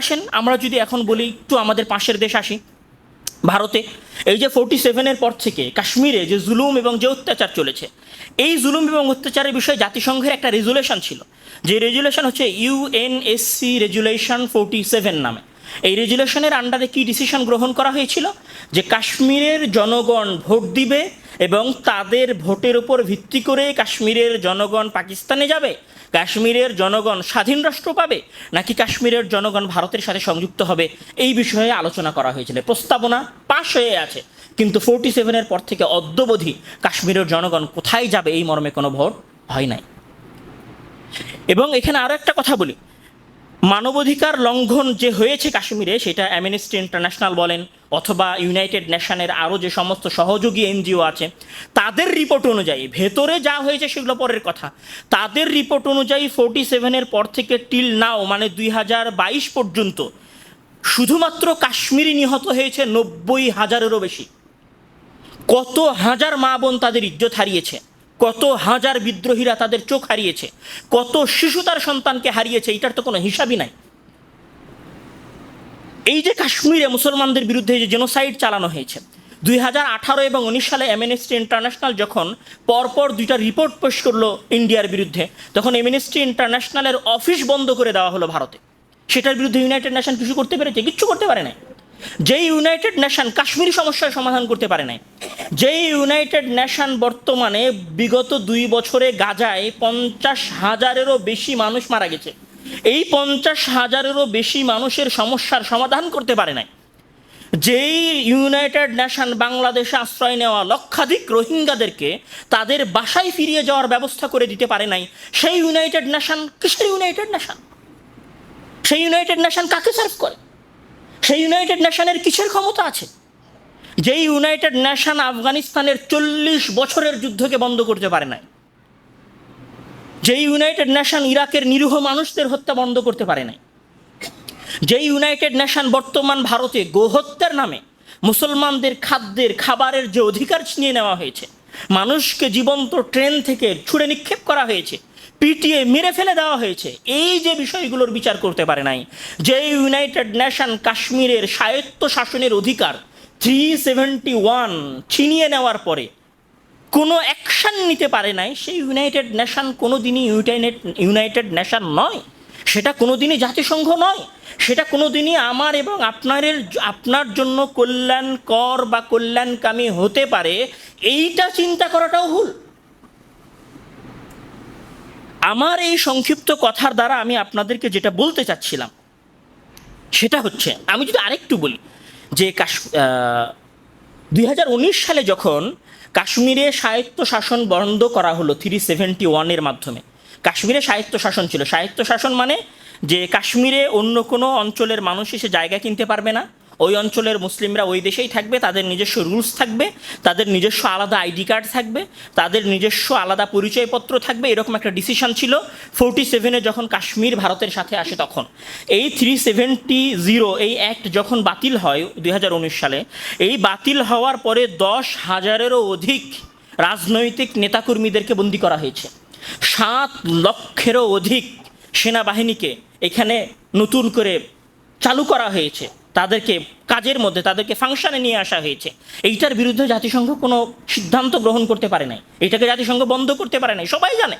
আসেন, আমরা যদি এখন বলি একটু আমাদের পাশের দেশ আসি, ভারতে। এই যে ফোর্টি সেভেনের পর থেকে কাশ্মীরে যে জুলুম এবং যে অত্যাচার চলেছে, এই জুলুম এবং অত্যাচারের বিষয়ে জাতিসংঘের একটা রেজুলেশন ছিল। যে রেজুলেশন হচ্ছে ইউএনএসসি রেজুলেশন ফোর্টি সেভেন নামে। এই রেজুলেশনের আন্ডারে কি ডিসিশন গ্রহণ করা হয়েছিল? যে কাশ্মীরের জনগণ ভোট দিবে এবং তাদের ভোটের উপর ভিত্তি করে কাশ্মীরের জনগণ পাকিস্তানে যাবে? কাশ্মীরের জনগণ স্বাধীন রাষ্ট্র পাবে? নাকি কাশ্মীরের জনগণ ভারতের সাথে সংযুক্ত হবে? এই বিষয়ে আলোচনা করা হয়েছিল। প্রস্তাবনা পাশ হয়ে আছে। কিন্তু ফোর্টি সেভেনের পর থেকে অদ্যবধি কাশ্মীরের জনগণ কোথায় যাবে এই মর্মে কোনো ভোট হয় নাই। এবং এখানে আরও একটা কথা বলি। মানবাধিকার লঙ্ঘন যে হয়েছে কাশ্মীরে, সেটা অ্যামনেস্টি ইন্টারন্যাশনাল বলেন অথবা ইউনাইটেড নেশনের আরও যে সমস্ত সহযোগী এনজিও আছে, তাদের রিপোর্ট অনুযায়ী, ভেতরে যা হয়েছে সেগুলো পরের কথা, তাদের রিপোর্ট অনুযায়ী ফোর্টি সেভেনের পর থেকে টিল নাও মানে দুই হাজার বাইশ পর্যন্ত, শুধুমাত্র কাশ্মীরি নিহত হয়েছে নব্বই হাজারেরও বেশি। কত হাজার মা বোন তাদের ইজ্জত হারিয়েছে? কত হাজার বিদ্রোহীরা তাদের চোখ হারিয়েছে, কত শিশু তার সন্তানকে হারিয়েছে, এটার তো কোনো হিসাবই নাই। এই যে কাশ্মীরে মুসলমানদের বিরুদ্ধে যে জেনোসাইড চালানো হয়েছে, দুই হাজার আঠারো এবং উনিশ সালে এমএনএসটি ইন্টারন্যাশনাল যখন পরপর দুইটা রিপোর্ট পেশ করল ইন্ডিয়ার বিরুদ্ধে, তখন এমএনএসটি ইন্টারন্যাশনালের অফিস বন্ধ করে দেওয়া হলো ভারতে। সেটার বিরুদ্ধে ইউনাইটেড নেশন কিছু করতে পেরেছে? কিচ্ছু করতে পারে নাই। যেই ইউনাইটেড নেশন কাশ্মীরি সমস্যার সমাধান করতে পারে নাই যেই ইউনাইটেড নেশন বর্তমানে বিগত দুই বছরে গাজায় পঞ্চাশ হাজারেরও বেশি মানুষ মারা গেছে। এই পঞ্চাশ হাজারেরও বেশি মানুষের সমস্যার সমাধান করতে পারে নাই। যেই ইউনাইটেড নেশন বাংলাদেশে আশ্রয় নেওয়া লক্ষাধিক রোহিঙ্গাদেরকে তাদের বাসায় ফিরিয়ে যাওয়ার ব্যবস্থা করে দিতে পারে নাই, সেই ইউনাইটেড নেশন কিসের ইউনাইটেড নেশন? সেই ইউনাইটেড নেশন কাকে সার্ভ করে? সেই ইউনাইটেড নেশনের কিসের ক্ষমতা আছে? যেই ইউনাইটেড নেশন আফগানিস্তানের চল্লিশ বছরের যুদ্ধকে বন্ধ করতে পারে নাই। যেই ইউনাইটেড নেশন ইরাকের নিরীহ মানুষদের হত্যা বন্ধ করতে পারে নাই। যেই ইউনাইটেড নেশন বর্তমান ভারতে গোহত্যার নামে মুসলমানদের খাদ্যের, খাবারের যে অধিকার ছিনিয়ে নেওয়া হয়েছে, মানুষকে জীবন্ত ট্রেন থেকে ছুড়ে নিক্ষেপ করা হয়েছে পিটিয়ে মেরে ফেলে দেওয়া হয়েছে। এই যে বিষয়গুলোর বিচার করতে পারে নাই, যে ইউনাইটেড নেশন কাশ্মীরের স্বায়ত্ত শাসনের অধিকার থ্রি সেভেন্টি ওয়ান ছিনিয়ে নেওয়ার পরে কোনো অ্যাকশন নিতে পারে নাই, সেই ইউনাইটেড নেশন কোনো দিনই ইউনাইটেড ইউনাইটেড নেশন নয়। সেটা কোনো দিনই জাতিসংঘ নয়। সেটা কোনো দিনই আমার এবং আপনারের, আপনার জন্য কল্যাণকর বা কল্যাণকামী হতে পারে। এইটা চিন্তা করাটাও ভুল। আমার এই সংক্ষিপ্ত কথার দ্বারা আমি আপনাদেরকে যেটা বলতে চাচ্ছিলাম, সেটা হচ্ছে, আমি যদি আরেকটু বলি, যে কাশ দুই হাজার উনিশ সালে যখন কাশ্মীরে স্বায়ত্ত শাসন বন্ধ করা হলো থ্রি সেভেন্টি ওয়ানের মাধ্যমে, কাশ্মীরে স্বায়ত্ত শাসন ছিল। স্বায়ত্ত শাসন মানে যে কাশ্মীরে অন্য কোনো অঞ্চলের মানুষ এসে জায়গা কিনতে পারবে না ওই অঞ্চলের মুসলিমরা ওই দেশেই থাকবে, তাদের নিজস্ব রুলস থাকবে, তাদের নিজস্ব আলাদা আইডি কার্ড থাকবে, তাদের নিজস্ব আলাদা পরিচয়পত্র থাকবে, এরকম একটা ডিসিশন ছিল ফোরটি সেভেনে যখন কাশ্মীর ভারতের সাথে আসে তখন। এই থ্রি সেভেন্টি জিরো এই অ্যাক্ট যখন বাতিল হয় দুই হাজার উনিশ সালে, এই বাতিল হওয়ার পরে দশ হাজারেরও অধিক রাজনৈতিক নেতাকর্মীদেরকে বন্দি করা হয়েছে। সাত লক্ষেরও অধিক সেনাবাহিনীকে এখানে নতুন করে চালু করা হয়েছে। তাদেরকে, কাজের মধ্যে তাদেরকে ফাংশনে নিয়ে আসা হয়েছে। এইটার বিরুদ্ধে জাতিসংঘ কোনো সিদ্ধান্ত গ্রহণ করতে পারে নাই। এটাকে জাতিসংঘ বন্ধ করতে পারে নাই। সবাই জানে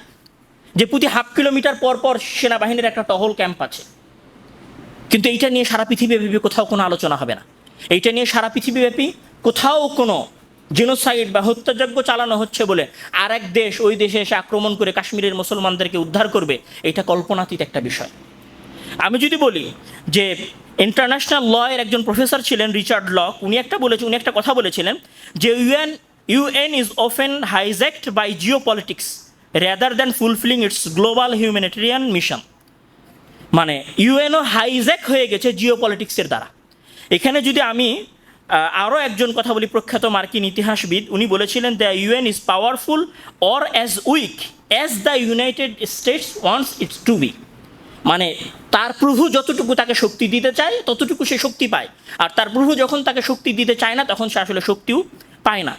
যে প্রতি হাফ কিলোমিটার পর পর সেনাবাহিনীর একটা টহল ক্যাম্প আছে। কিন্তু এইটা নিয়ে সারা পৃথিবীব্যাপী কোথাও কোনো আলোচনা হবে না। এইটা নিয়ে সারা পৃথিবীব্যাপী কোথাও কোনো জেনোসাইড বা হত্যাযজ্ঞ চালানো হচ্ছে বলে আর এক দেশ ওই দেশে এসে আক্রমণ করে কাশ্মীরের মুসলমানদেরকে উদ্ধার করবে, এটা কল্পনাতীত একটা বিষয়। আমি যদি বলি যে ইন্টারন্যাশনাল লয়ের একজন প্রফেসর ছিলেন রিচার্ড ল উনি একটা বলেছেন, উনি একটা কথা বলেছিলেন যে UN UN is often hijacked by geopolitics rather than fulfilling its global humanitarian mission মানে ইউএনও হাইজ্যাক হয়ে গেছে জিও পলিটিক্সের দ্বারা। এখানে যদি আমি আরও একজন কথা বলি, প্রখ্যাত মার্কিন ইতিহাসবিদ, উনি বলেছিলেন the UN is powerful or as weak as the United States wants its to be মানে তার প্রভু যতটুকু তাকে শক্তি দিতে চায়, ততটুকু সে শক্তি পায়। আর তার প্রভু যখন তাকে শক্তি দিতে চায় না, তখন সে আসলে শক্তিও পায় না।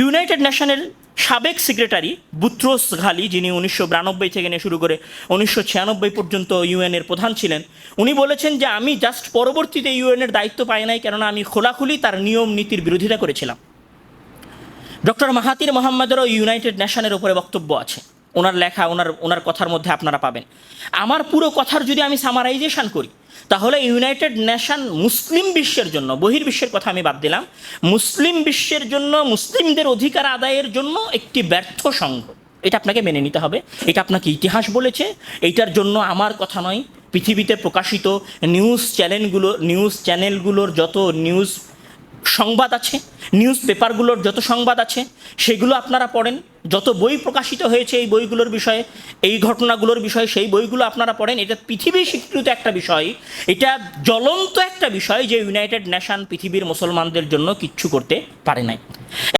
ইউনাইটেড নেশনের সাবেক সেক্রেটারি বুত্রোস ঘালি, যিনি উনিশশো বিরানব্বই থেকে নিয়ে শুরু করে উনিশশো ছিয়ানব্বই পর্যন্ত ইউএনের প্রধান ছিলেন, উনি বলেছেন যে, আমি জাস্ট পরবর্তীতে ইউএনের দায়িত্ব পাই নাই, কেননা আমি খোলাখুলি তার নিয়ম নীতির বিরোধিতা করেছিলাম। ডক্টর মাহাতির মোহাম্মদেরও ইউনাইটেড নেশনের উপরে বক্তব্য আছে। ওনার লেখা, ওনার ওনার কথার মধ্যে আপনারা পাবেন। আমার পুরো কথার যদি আমি সামারাইজেশন করি, তাহলে ইউনাইটেড নেশন মুসলিম বিশ্বের জন্য, বহির্বিশ্বের কথা আমি বাদ দিলাম, মুসলিম বিশ্বের জন্য, মুসলিমদের অধিকার আদায়ের জন্য একটি ব্যর্থ সংঘ। এটা আপনাকে মেনে নিতে হবে। এটা আপনাকে ইতিহাস বলেছে। এইটার জন্য আমার কথা নয়। পৃথিবীতে প্রকাশিত নিউজ চ্যানেলগুলো নিউজ চ্যানেলগুলোর যত নিউজ সংবাদ আছে নিউজ পেপারগুলোর যত সংবাদ আছে, সেগুলো আপনারা পড়েন। যত বই প্রকাশিত হয়েছে এই বইগুলোর বিষয়ে, এই ঘটনাগুলোর বিষয়ে, সেই বইগুলো আপনারা পড়েন, এটা পৃথিবী স্বীকৃত একটা বিষয়। এটা জ্বলন্ত একটা বিষয় যে ইউনাইটেড নেশন পৃথিবীর মুসলমানদের জন্য কিচ্ছু করতে পারে নাই।